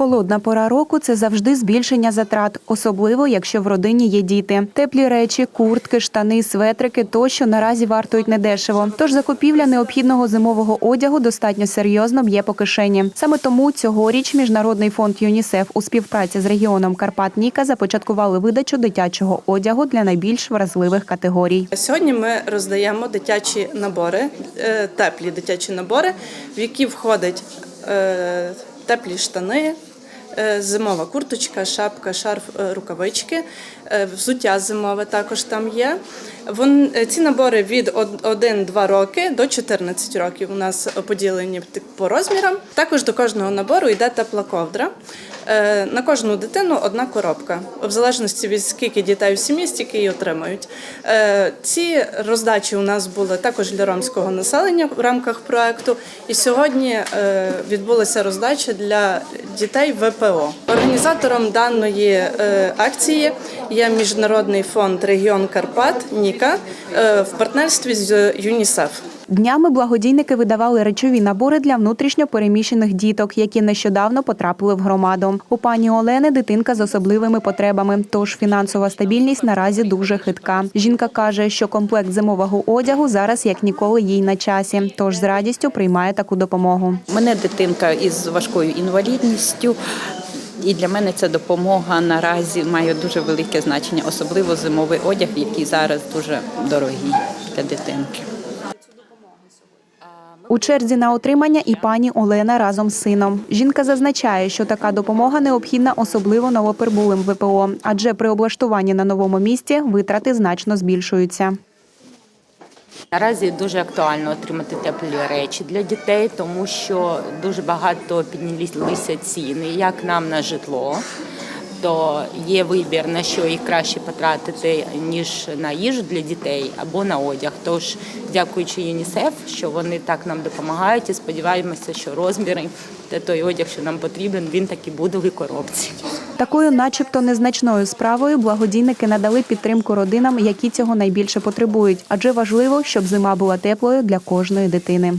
Холодна пора року це завжди збільшення затрат, особливо якщо в родині є діти. Теплі речі, куртки, штани, светрики тощо наразі вартують недешево. Тож закупівля необхідного зимового одягу достатньо серйозно б'є по кишені. Саме тому цьогоріч Міжнародний фонд ЮНІСЕФ у співпраці з регіоном Карпат Ніка започаткували видачу дитячого одягу для найбільш вразливих категорій. Сьогодні ми роздаємо дитячі набори, е, теплі дитячі набори, в які входять е, теплі штани. Е, Зимова курточка, шапка, шарф, е, рукавички, е, взуття зимове також там є. Вон, ці набори від 1-2 роки до 14 років у нас поділені по розмірам. Також до кожного набору йде тепла ковдра. Е, На кожну дитину одна коробка. В залежності від скільки дітей в сім'ї, стільки і отримають. Е, Ці роздачі у нас були також для ромського населення в рамках проекту. І сьогодні е, відбулася роздача для дітей ВПО. Організатором даної акції є Міжнародний фонд Регіон Карпат Ніка в партнерстві з ЮНІСЕФ. Днями благодійники видавали речові набори для внутрішньо переміщених діток, які нещодавно потрапили в громаду. У пані Олени дитинка з особливими потребами, тож фінансова стабільність наразі дуже хитка. Жінка каже, що комплект зимового одягу зараз як ніколи їй на часі, тож з радістю приймає таку допомогу. Мене дитинка із важкою інвалідністю. І для мене ця допомога наразі має дуже велике значення, особливо зимовий одяг, який зараз дуже дорогий для дитинки. У черзі на отримання і пані Олена разом з сином. Жінка зазначає, що така допомога необхідна особливо новоприбулим ВПО, адже при облаштуванні на новому місці витрати значно збільшуються. Наразі дуже актуально отримати теплі речі для дітей, тому що дуже багато піднялися ціни, як нам на житло. То є вибір на що їх краще потратити ніж на їжу для дітей або на одяг. Тож, дякуючи ЮНІСЕФ, що вони так нам допомагають, і сподіваємося, що розміри та той одяг, що нам потрібен, він таки буде в коробці. Такою, начебто, незначною справою благодійники надали підтримку родинам, які цього найбільше потребують, адже важливо, щоб зима була теплою для кожної дитини.